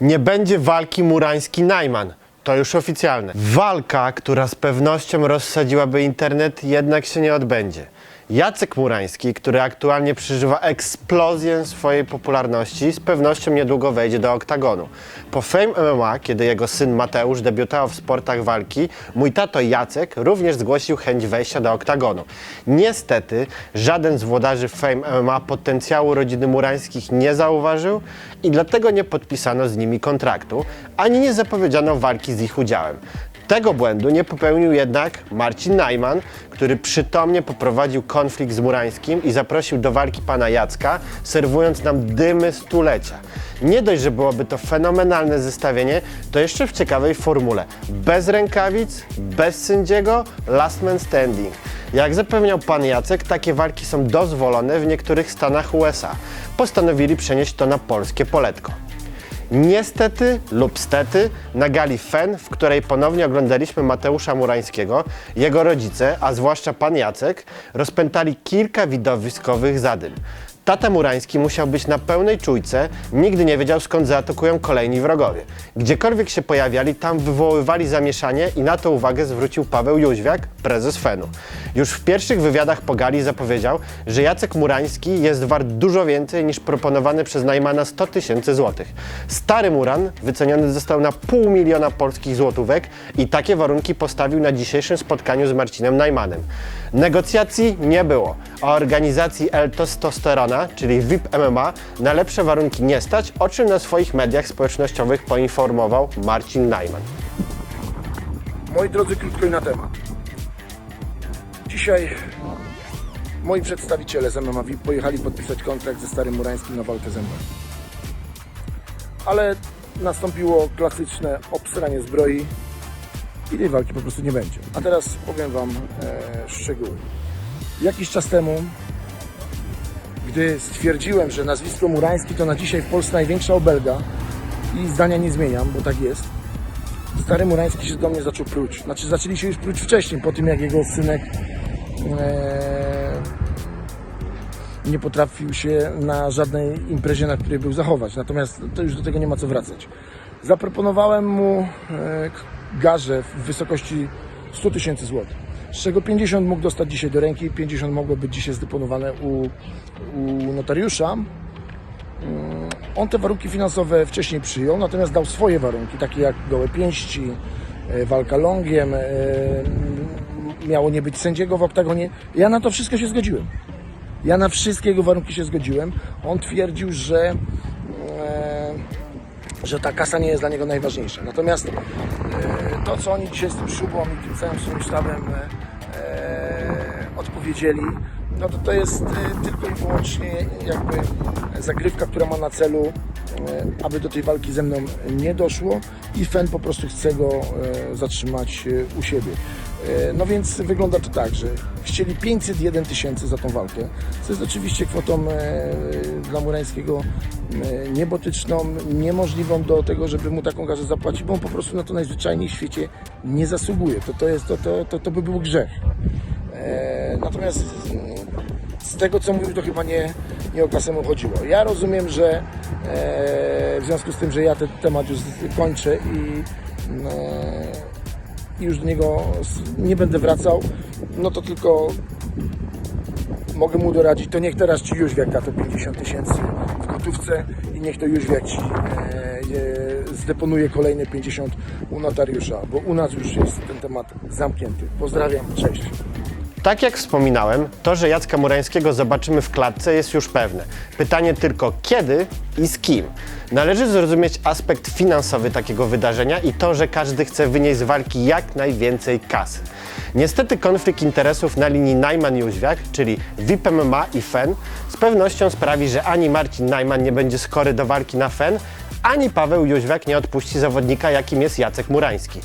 Nie będzie walki Murański-Najman. To już oficjalne. Walka, która z pewnością rozsadziłaby internet, jednak się nie odbędzie. Jacek Murański, który aktualnie przeżywa eksplozję swojej popularności, z pewnością niedługo wejdzie do oktagonu. Po Fame MMA, kiedy jego syn Mateusz debiutował w sportach walki, mój tato Jacek również zgłosił chęć wejścia do oktagonu. Niestety, żaden z włodarzy Fame MMA potencjału rodziny Murańskich nie zauważył i dlatego nie podpisano z nimi kontraktu, ani nie zapowiedziano walki z ich udziałem. Tego błędu nie popełnił jednak Marcin Najman, który przytomnie poprowadził konflikt z Murańskim i zaprosił do walki pana Jacka, serwując nam dymy stulecia. Nie dość, że byłoby to fenomenalne zestawienie, to jeszcze w ciekawej formule. Bez rękawic, bez sędziego, last man standing. Jak zapewniał pan Jacek, takie walki są dozwolone w niektórych stanach USA. Postanowili przenieść to na polskie poletko. Niestety lub stety na gali FEN, w której ponownie oglądaliśmy Mateusza Murańskiego, jego rodzice, a zwłaszcza pan Jacek, rozpętali kilka widowiskowych zadym. Tata Murański musiał być na pełnej czujce, nigdy nie wiedział skąd zaatakują kolejni wrogowie. Gdziekolwiek się pojawiali, tam wywoływali zamieszanie i na to uwagę zwrócił Paweł Jóźwiak, prezes FEN-u. Już w pierwszych wywiadach po gali zapowiedział, że Jacek Murański jest wart dużo więcej niż proponowane przez Najmana 100 tysięcy złotych. Stary Muran wyceniony został na pół miliona polskich złotówek i takie warunki postawił na dzisiejszym spotkaniu z Marcinem Najmanem. Negocjacji nie było, a organizacji El Testosterona, czyli VIP MMA, na lepsze warunki nie stać, o czym na swoich mediach społecznościowych poinformował Marcin Najman. Moi drodzy, krótko i na temat. Dzisiaj moi przedstawiciele z MMA VIP pojechali podpisać kontrakt ze Starym Murańskim na walkę ze mną. Ale nastąpiło klasyczne obsranie zbroi i tej walki po prostu nie będzie. A teraz powiem Wam e, szczegóły. Jakiś czas temu, gdy stwierdziłem, że nazwisko Murański to na dzisiaj w Polsce największa obelga i zdania nie zmieniam, bo tak jest, Stary Murański się do mnie zaczął pruć. Znaczy zaczęli się już pruć wcześniej, po tym jak jego synek e, nie potrafił się na żadnej imprezie, na której był zachować. Natomiast to już do tego nie ma co wracać. Zaproponowałem mu e, garzę w wysokości 100 tysięcy złotych. Z czego 50 mógł dostać dzisiaj do ręki, 50 mogło być dzisiaj zdeponowane u, u notariusza. On te warunki finansowe wcześniej przyjął, natomiast dał swoje warunki, takie jak gołe pięści, e, walka longiem, e, miało nie być sędziego w oktagonie. Ja na to wszystko się zgodziłem. Ja na wszystkie jego warunki się zgodziłem. On twierdził, że, że ta kasa nie jest dla niego najważniejsza. Natomiast e, to, co oni dzisiaj z tym szubą i tym całym swoim sztabem e, odpowiedzieli, no to to jest e, tylko i wyłącznie jakby zagrywka, która ma na celu, e, aby do tej walki ze mną nie doszło i FEN po prostu chce go e, zatrzymać e, u siebie. E, No więc wygląda to tak, że chcieli 501 tysięcy za tą walkę, co jest oczywiście kwotą e, dla Murańskiego e, niebotyczną, niemożliwą do tego, żeby mu taką garzę zapłacić, bo on po prostu na to najzwyczajniej w świecie nie zasługuje. To, to, jest, to, to, to, to by był grzech. E, Natomiast z- tego co mówił, to chyba nie, nie o kasę mu chodziło. Ja rozumiem, że e, w związku z tym, że ja ten temat już kończę i, e, i już do niego nie będę wracał, no to tylko mogę mu doradzić, to niech teraz Ci Jóźwiak da te 50 tysięcy w gotówce i niech to Jóźwiak Ci e, e, zdeponuje kolejne 50 u notariusza, bo u nas już jest ten temat zamknięty. Pozdrawiam, cześć. Tak jak wspominałem, to, że Jacka Murańskiego zobaczymy w klatce jest już pewne. Pytanie tylko kiedy i z kim. Należy zrozumieć aspekt finansowy takiego wydarzenia i to, że każdy chce wynieść z walki jak najwięcej kasy. Niestety konflikt interesów na linii Najman-Jóźwiak, czyli VIP MMA i FEN, z pewnością sprawi, że ani Marcin Najman nie będzie skory do walki na FEN, ani Paweł Jóźwiak nie odpuści zawodnika, jakim jest Jacek Murański.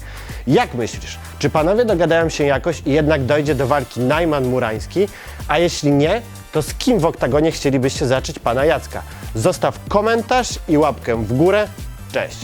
Jak myślisz, czy panowie dogadają się jakoś i jednak dojdzie do walki Najman-Murański? A jeśli nie, to z kim w oktagonie chcielibyście zacząć pana Jacka? Zostaw komentarz i łapkę w górę. Cześć!